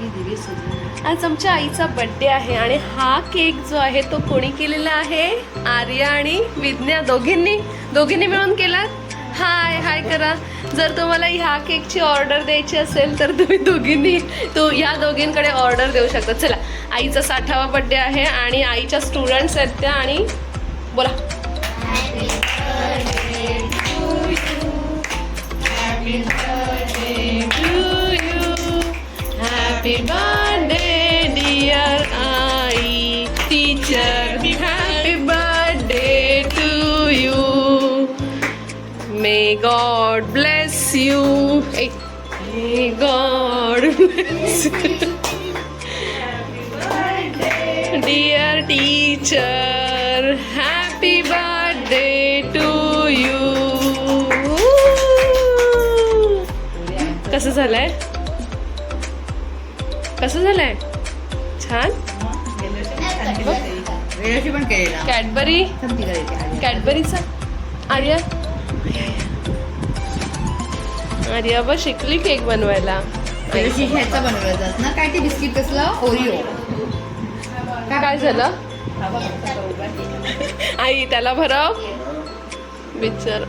आज आमच्या आईचा बर्थडे आहे आणि हा केक जो आहे तो कोणी केलेला आहे? आर्या आणि विज्ञा. दोघींनी दोघींनी मिळून केला? हाय हाय करा. जर तुम्हाला ह्या केकची ऑर्डर द्यायची असेल तर तुम्ही दोघींनी तो ह्या दोघींकडे ऑर्डर देऊ शकता. चला आईचा साठावा बर्थडे आहे आणि आईच्या स्टुडंट्स आहेत त्या आणि बोला. birthday, dear Ai teacher. Happy birthday to you. May God bless you. Hey. May God bless you. Dear teacher, happy birthday to you. कसं झालंय कसं झालंय? छान? कॅडबरी कॅडबरीचा आर्या? आर्या बा शिकली केक बनवायला. ह्याचा बनवला जात ना? काय ते बिस्किट कसलं? ओरिओ काय झालं? आई त्याला भराव. बिचार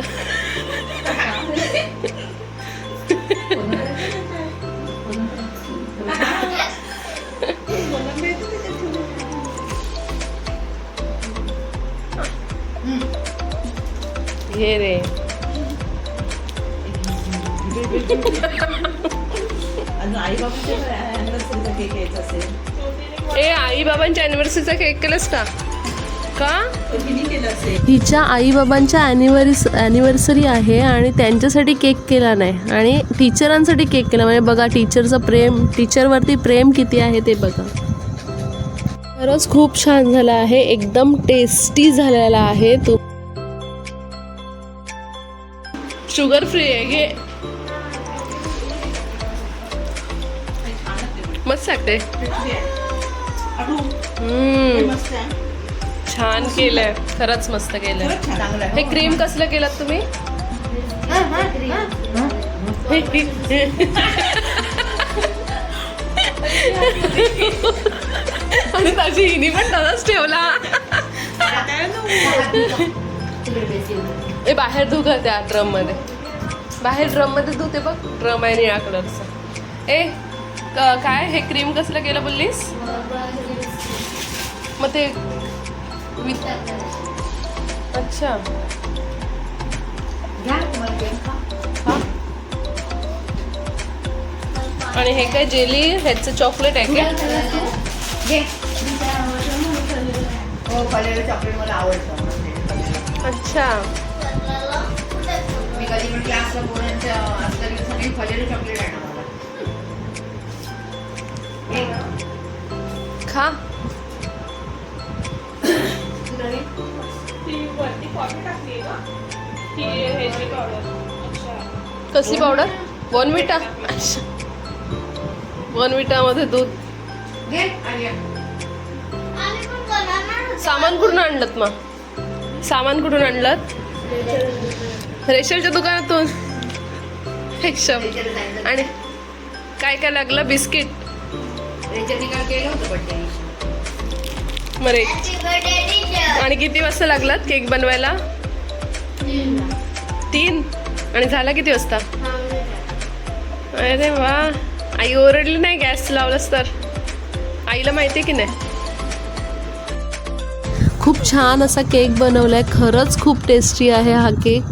हे रे आई बाबाच्या केक यायचा असेल ए आई बाबांच्या अॅनिव्हर्सरीचा केक केलंस का का तिने केलं असेल हिच्या आईबाबांच्या ॲनिव्हर्स ॲनिव्हर्सरी आहे आणि त्यांच्यासाठी केक केला नाही. आणि टीचरांसाठी केक केला. म्हणजे बघा टीचरचं प्रेम टीचरवरती प्रेम किती आहे ते बघा. खरंच खूप छान झाला आहे. एकदम टेस्टी झालेला आहे तो. शुगर फ्री आहे घे. मस्त लागते आहे छान केलंय. खरंच मस्त केलंय. हे क्रीम कसलं केलं तुम्ही? आणि त्याची हिनी पण तसाच ठेवला. ए बाहेर धू ग त्या ड्रममध्ये. बाहेर ड्रममध्ये धू ते बघ. ड्रम आहे निळा कलरचा ए काय? हे क्रीम कसलं केलं बोललीस? मग ते विथ अच्छा. हा. आणि हे काय जेली ह्याचं चॉकलेट आहे का घे. हो चॉकलेट मला आवडतं. अच्छा. मी कधी पण क्लासला पोरांच्या असलं की सगळी फलेलं चॉकलेट मला. घे. खा. कसली पावडर बोनविटा बोनविटामध्ये दूध. सामान कुठून आणलं मग. सामान कुठून आणलं? रेशलच्या दुकानातून. एकदम आणि काय काय लागलं? बिस्किट. मरे. आणि किती वाजता लागलात केक बनवायला? तीन. आणि झाला किती वाजता? अरे वा. आई ओरडली नाही गॅस लावलास तर. आईला माहिती आहे की नाही? खूप छान असा केक बनवलाय. खरंच खूप टेस्टी आहे हा केक.